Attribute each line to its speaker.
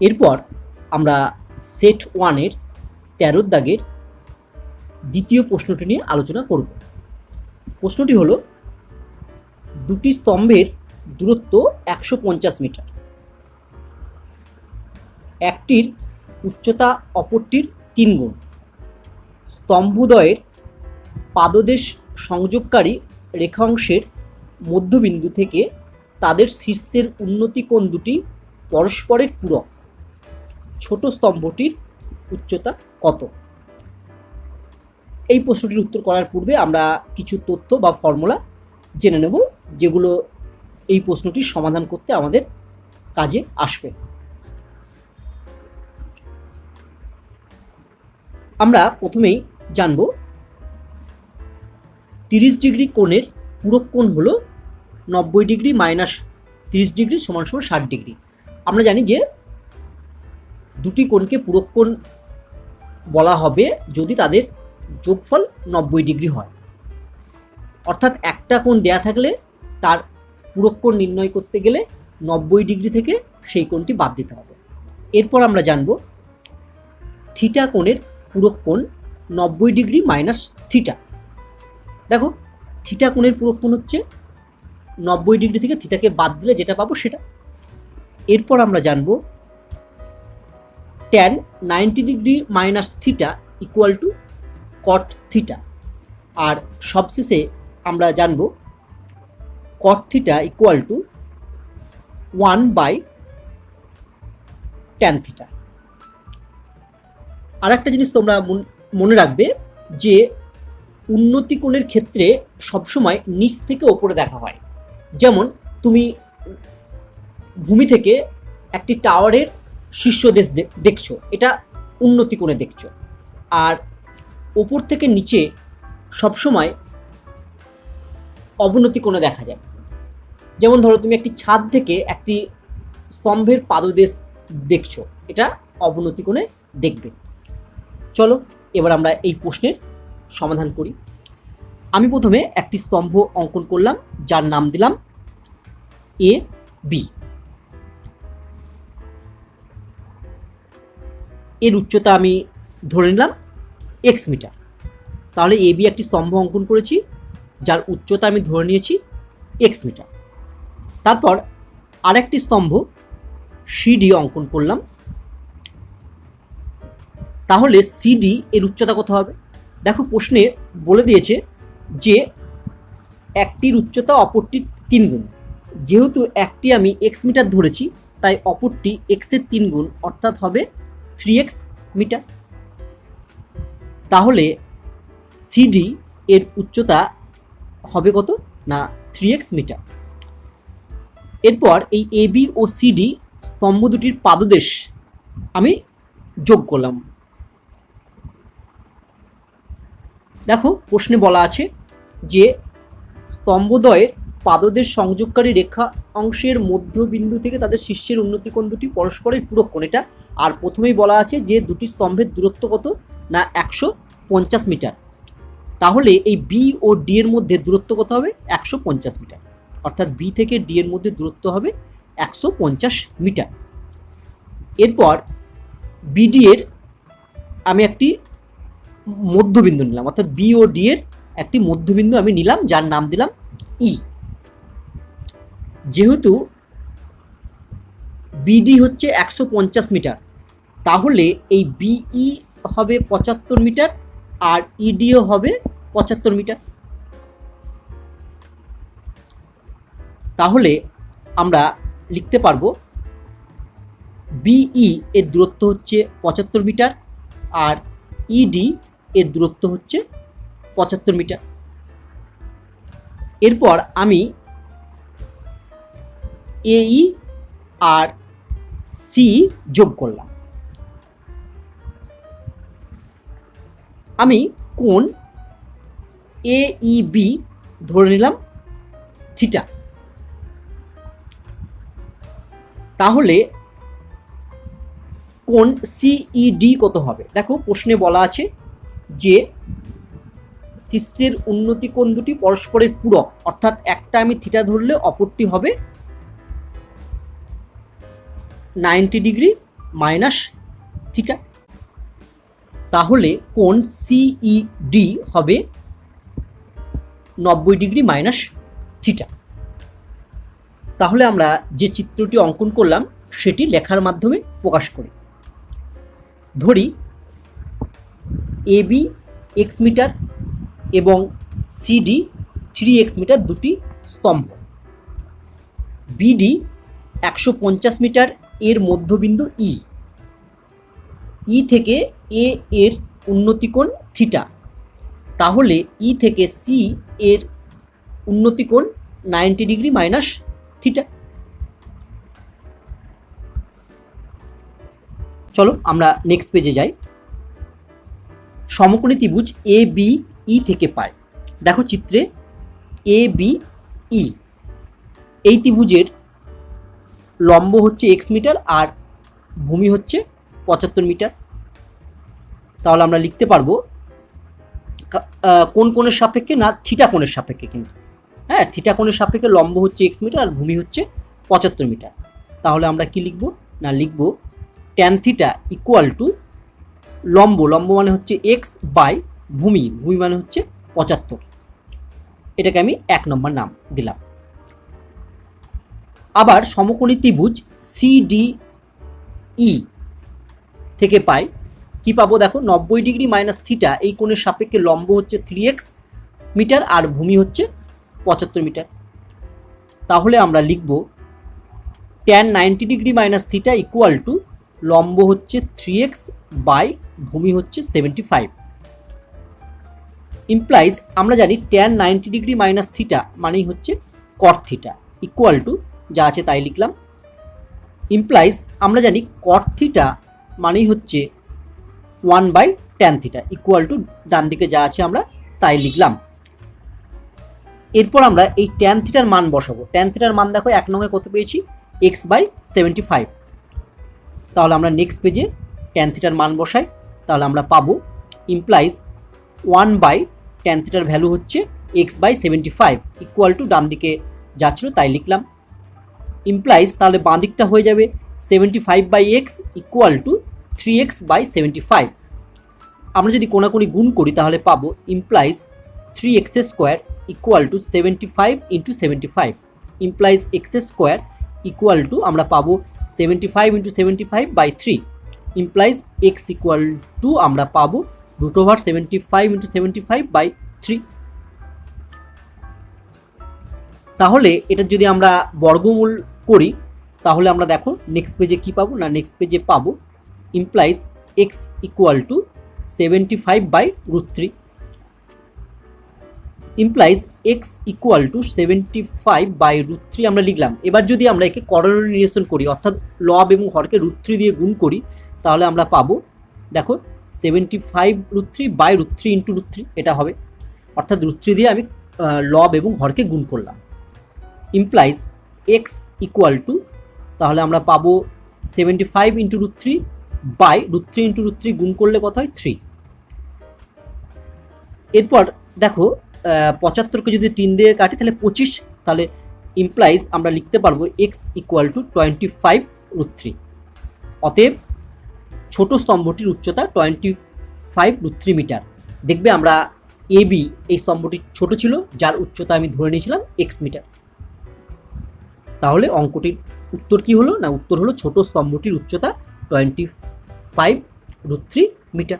Speaker 1: এরপর আমরা সেট ওয়ানের তেরোর দাগের দ্বিতীয় প্রশ্নটি নিয়ে আলোচনা করব। প্রশ্নটি হলো, দুটি স্তম্ভের দূরত্ব একশো পঞ্চাশ মিটার। একটির উচ্চতা অপরটির তিন গুণ। স্তম্ভদ্বয়ের পাদদেশ সংযোগকারী রেখাংশের মধ্যবিন্দু থেকে তাদের শীর্ষের উন্নতি কোণ দুটি পরস্পরের পূরক। ছোট স্তম্ভটির উচ্চতা কত? এই প্রশ্নটির উত্তর করার পূর্বে আমরা কিছু তথ্য বা ফর্মুলা জেনে নেব, যেগুলো এই প্রশ্নটির সমাধান করতে আমাদের কাজে আসবে। আমরা প্রথমেই জানব, তিরিশ ডিগ্রি কোণের পূরক কোণ হলো নব্বই ডিগ্রি মাইনাস তিরিশ ডিগ্রি সমান সমান ষাট ডিগ্রি। আমরা জানি যে দুটি কোণকে পূরক কোণ বলা হবে যদি তাদের যোগফল নব্বই ডিগ্রি হয়। অর্থাৎ একটা কোণ দেয়া থাকলে তার পূরক কোণ নির্ণয় করতে গেলে নব্বই ডিগ্রি থেকে সেই কোণটি বাদ দিতে হবে। এরপর আমরা জানব থিটা কোণের পূরক কোণ নব্বই ডিগ্রি মাইনাস থিটা। দেখো, থিটা কোণের পূরক কোণ হচ্ছে নব্বই ডিগ্রি থেকে থিটাকে বাদ দিলে যেটা পাবো সেটা। এরপর আমরা জানব tan ninety degree minus theta equal to cot theta আর সবশেষে আমরা জানব cot theta equal to one by tan theta আর একটা জিনিস তোমরা মন- রাখবে যে উন্নতি কোণের ক্ষেত্রে সবসময় নিচ থেকে ওপরে দেখা হয়। যেমন তুমি ভূমি থেকে একটি টাওয়ারের শীর্ষদেশ দে- দেখছ, এটা উন্নতি কোণে দেখছ। আর ওপর থেকে নিচে সবসময় অবনতি কোণে দেখা যায়। যেমন ধরো, তুমি একটি ছাদ থেকে একটি স্তম্ভের পাদদেশ দেখছ, এটা অবনতি কোণে দেখবে। চলো, এবার আমরা এই প্রশ্নের সমাধান করি। আমি প্রথমে একটি স্তম্ভ অঙ্কন করলাম, যার নাম দিলাম এ বি এর উচ্চতা আমি ধরে নিলাম এক্স মিটার। তাহলে এ বি একটি স্তম্ভ অঙ্কন করেছি, যার উচ্চতা আমি ধরে নিয়েছি এক্স মিটার। তারপর আরেকটি স্তম্ভ সিডি অঙ্কন করলাম। তাহলে সিডি এর উচ্চতা কত হবে? দেখো, প্রশ্নে বলে দিয়েছে যে একটির উচ্চতা অপরটির তিন গুণ। যেহেতু একটি আমি এক্স মিটার ধরেছি, তাই অপরটি এক্সের তিন গুণ, অর্থাৎ হবে থ্রি এক্স মিটার তাহলে সিডি এর উচ্চতা হবে কত? না থ্রি এক্স মিটার এরপর এই এবি ও সিডি স্তম্ভ দুটির পাদদেশ আমি যোগ করলাম। দেখো, প্রশ্নে বলা আছে যে স্তম্ভদ্বয়ের পাদদের সংযোগকারী রেখা অংশের মধ্যবিন্দু থেকে তাদের শীর্ষের উন্নতিকোণ দুটি পরস্পরের পূরক কোণ। এটা আর প্রথমেই বলা আছে যে দুটি স্তম্ভের দূরত্ব কত? না, একশো পঞ্চাশ মিটার। তাহলে এই বি ও ডি এর মধ্যে দূরত্ব কত হবে? একশো পঞ্চাশ মিটার। অর্থাৎ বি থেকে ডি এর মধ্যে দূরত্ব হবে একশো পঞ্চাশ মিটার। এরপর বিডি এর আমি একটি মধ্যবিন্দু নিলাম। অর্থাৎ বি ও ডি এর একটি মধ্যবিন্দু আমি নিলাম, যার নাম দিলাম ই যেহেতু বিডি হচ্ছে একশো পঞ্চাশ মিটার, তাহলে এই বিই হবে পঁচাত্তর মিটার আর ইডিও হবে পঁচাত্তর মিটার। তাহলে আমরা লিখতে পারব বিই এর দূরত্ব হচ্ছে পঁচাত্তর মিটার আর ইডি এর দূরত্ব হচ্ছে পঁচাত্তর মিটার। এরপর আমি এই আর সি যোগ করলাম। আমি কোন এ, ই, বি ধরে নিলাম, থিটা। তাহলে কোন সিইডি কত হবে? দেখো, প্রশ্নে বলা আছে যে শীর্ষের উন্নতি কোণ দুটি পরস্পরের পূরক, অর্থাৎ একটা আমি থিটা ধরলে অপরটি হবে নাইনটি ডিগ্রি মাইনাস থিটা। তাহলে কোন কোণ সিইডি হবে নব্বই ডিগ্রি মাইনাস থিটা। তাহলে আমরা যে চিত্রটি অঙ্কন করলাম, সেটি লেখার মাধ্যমে প্রকাশ করি। ধরি এবি এক্স মিটার এবং সিডি থ্রি এক্স মিটার দুটি স্তম্ভ। বিডি একশো পঞ্চাশ মিটার এর মধ্যবিন্দু ই ই থেকে এ এর উন্নতিকোণ থিটা। তাহলে ই থেকে সি এর উন্নতিকোণ নাইনটি ডিগ্রি মাইনাস থিটা। চলো আমরা নেক্সট পেজে যাই। সমকোণী ত্রিভুজ এ বি ই থেকে পায় দেখো চিত্রে এ বি ই এই ত্রিভুজের লম্ব হচ্ছে এক্স মিটার আর ভূমি হচ্ছে পঁচাত্তর মিটার। তাহলে আমরা লিখতে পারব কোন কোণের সাপেক্ষে না থিটা কোণের সাপেক্ষে কিন্তু। হ্যাঁ থিটা কোণের সাপেক্ষে লম্ব হচ্ছে এক্স মিটার আর ভূমি হচ্ছে পঁচাত্তর মিটার। তাহলে আমরা কি লিখব? না, লিখব ট্যান থিটা ইকুয়াল টু লম্ব লম্ব মানে হচ্ছে এক্স বাই ভূমি ভূমি মানে হচ্ছে পঁচাত্তর। এটাকে আমি এক নম্বর নাম দিলাম। আবার সমকোণী ত্রিভুজ সিডিই থেকে পাই। কি পাবো দেখো? নব্বই ডিগ্রি মাইনাস থিটা, এই কোণের সাপেক্ষে লম্ব হচ্ছে থ্রি এক্স মিটার আর ভূমি হচ্ছে পঁচাত্তর মিটার। তাহলে আমরা লিখব tan ninety degree minus theta equal to লম্ব হচ্ছে থ্রি এক্স বাই ভূমি হচ্ছে সেভেন্টি ফাইভ ইমপ্লাইজ আমরা জানি tan ninety degree minus theta মানেই হচ্ছে কট থিটা ইকুয়াল টু যা আছে তাই লিখলাম। ইমপ্লাইজ আমরা জানি কট থিটা মানেই হচ্ছে one by tan theta equal to ডান দিকে যা আছে আমরা তাই লিখলাম। এরপর আমরা এই ট্যান থিটার মান বসাবো। ট্যান থিটার মান দেখো, এক নঙ্গে কত পেয়েছি? এক্স বাই সেভেন্টি ফাইভ তাহলে আমরা নেক্সট পেজে ট্যান থিটার মান বসাই। তাহলে আমরা পাবো ইমপ্লাইজ ওয়ান বাই ট্যান থিটার ভ্যালু হচ্ছে x by seventy five equal to ডান দিকে যা ছিল তাই লিখলাম। ইমপ্লাইজ তাহলে বাঁ দিকটা হয়ে যাবে seventy five by x equal to three x by seventy five আমরা যদি কোনাকুনি গুণ করি তাহলে পাবো implies three x square equal to seventy five into seventy five implies x square equal to আমরা পাবো seventy five into seventy five by three implies x equal to আমরা পাবো root over seventy five into seventy five by three তাহলে এটা যদি আমরা বর্গমূল করি, তাহলে আমরা দেখো নেক্সট পেজে কি পাবো না নেক্সট পেজে পাবো implies x equal to seventy five by root three implies x equal to seventy five by root three আমরা লিখলাম। এবার যদি আমরা একে করোনারিয়েশন করি, অর্থাৎ লব এবং হরকে রুট থ্রি দিয়ে গুণ করি, তাহলে আমরা পাবো, দেখো seventy five root three by root three into root three এটা হবে। অর্থাৎ রুট থ্রি দিয়ে আমি লব এবং হরকে গুণ করলাম। ইমপ্লাইজ এক্স ইকুয়াল টু তাহলে আমরা পাবো seventy five into root three by root three into root three গুণ করলে কত হয়? থ্রি এরপর দেখো পঁচাত্তরকে যদি তিন দিয়ে কাটি, তাহলে পঁচিশ, তাহলে ইমপ্লাইজ আমরা লিখতে পারব x equal to twenty five root three অতএব ছোট স্তম্ভটির উচ্চতা twenty five root three metre দেখবে আমরা এ বি এই স্তম্ভটি ছোট ছিল, যার উচ্চতা আমি ধরে নিয়েছিলাম এক্স মিটার তাহলে অঙ্কটির উত্তর কি হলো? না, উত্তর হলো ছোট স্তম্ভটির উচ্চতা twenty five root three metre